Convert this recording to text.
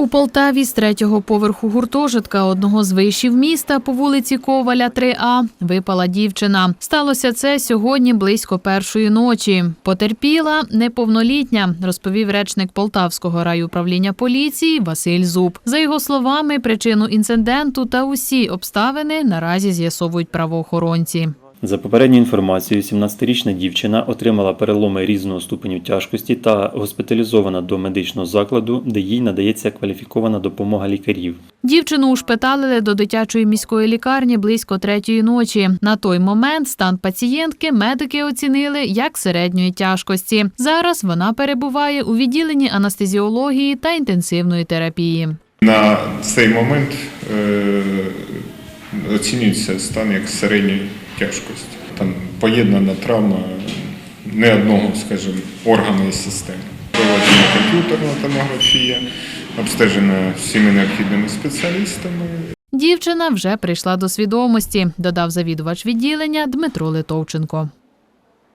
У Полтаві з третього поверху гуртожитка одного з вишів міста по вулиці Коваля 3А випала дівчина. Сталося це сьогодні близько першої ночі. Потерпіла неповнолітня, розповів речник Полтавського райуправління поліції Василь Зуб. За його словами, причину інциденту та усі обставини наразі з'ясовують правоохоронці. За попередньою інформацією, 17-річна дівчина отримала переломи різного ступеню тяжкості та госпіталізована до медичного закладу, де їй надається кваліфікована допомога лікарів. Дівчину ушпиталили до дитячої міської лікарні близько третьої ночі. На той момент стан пацієнтки медики оцінили як середньої тяжкості. Зараз вона перебуває у відділенні анестезіології та інтенсивної терапії. На цей момент е, оцінюється стан як середньої тяжкості. Там поєднана травма не одного, скажімо, органу і системи. Проводжена комп'ютерна томографія, обстежена всіми необхідними спеціалістами. Дівчина вже прийшла до свідомості, додав завідувач відділення Дмитро Литовченко.